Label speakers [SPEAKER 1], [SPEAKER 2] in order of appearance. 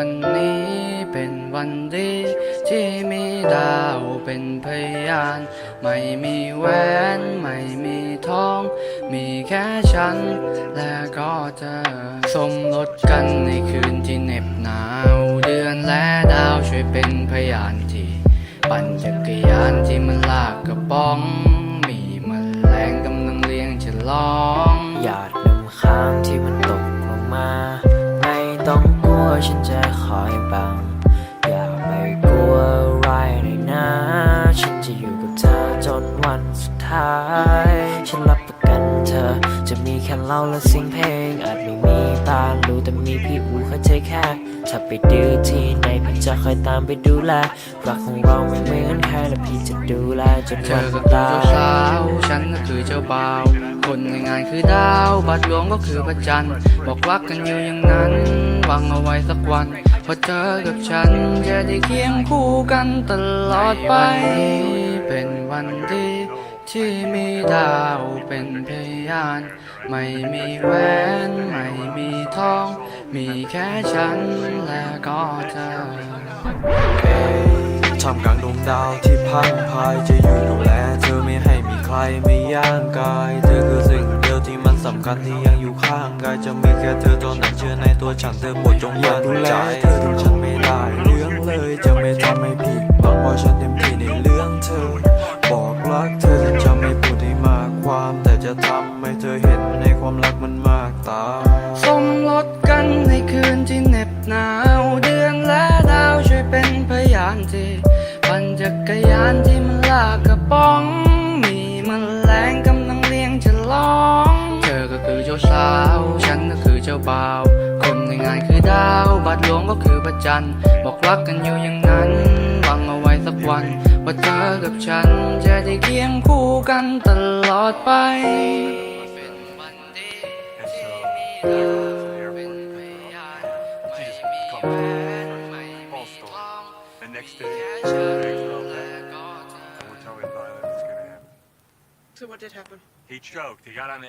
[SPEAKER 1] ันนี้เป็นวันดี ที่มีดาวเป็นพยาน ไม่มีแหวนไม่มีทอง มีแค่ฉัน และก็เธอ สมรสกันในคืนที่เหน็บหนาว เดือนและดาวช่วยเป็นพยานที่ปั่นจักรยานที่มันลากกระป๋อง มีมแมลงกำลังเลี้ยงฉลอง
[SPEAKER 2] หยาดน้ำค้างที่มันตกลงมา ไม่ต้องกลัวฉันจะ สุดท้าย ฉันรับประกันเธอ จะมีแค่เราและเสียงเพลง อาจไม่มีบ้านรู้แต่มีพี่อูเขาใจแค่ ถ้าไปดื้อที่ไหนพี่จะคอยตามไปดูแล รักของเราไม่เหมือนใครและพี่จะดูแลจน
[SPEAKER 1] เธ
[SPEAKER 2] วั
[SPEAKER 1] อนก็คือ
[SPEAKER 2] ตา
[SPEAKER 1] เจ้าย สาว ฉันก็คือเจ้าบ่าว คนในงานคือดาว บัตรหลวงก็คือพระจันทร์ บอกรักกันอยู่อย่างนั้น หวังเอาไว้สักวัน พอเจอกับฉันจะได้เคียงคู่กันตลอดไปเป็น วันดีที่มีดาวเป็นพยาน ไม่มีแหวน ไม่มีทอง มีแค่ฉันและก็เธอ
[SPEAKER 3] ท่ามกลางดวงดาวที่พังพายจะอยู่ดูแลเธอไม่ให้มีใครไม่ย่างกาย เธอคือสิ่งเดียวที่มันสำคัญที่ยังอยู่ข้างกายจะมีแค่เธอตัวนั้นเชื่อในตัวฉันเธอหมดจงอยากดูแลเธอดูฉันไม่ได้
[SPEAKER 1] สมรสกันในคืนที่เหน็บหนาว เดือนและดาวช่วยเป็นพยานที่ปั่นจักรยานที่มันลากกระป๋อง มีมแมลงกำลังเลี้ยงฉลอง เธอก็คือเจ้าสาว ฉันก็คือเจ้าบ่าว คนในงานคือดาวบัตรหลวงก็คือพระจัน บอกรักกันอยู่อย่างนั้นหวังเอาไว้สักวันว่าเธอกับฉันจะได้เคียงคู่กันตลอดไป
[SPEAKER 4] And next day, gonna happen.
[SPEAKER 5] So what did happen?
[SPEAKER 4] He choked. He got on the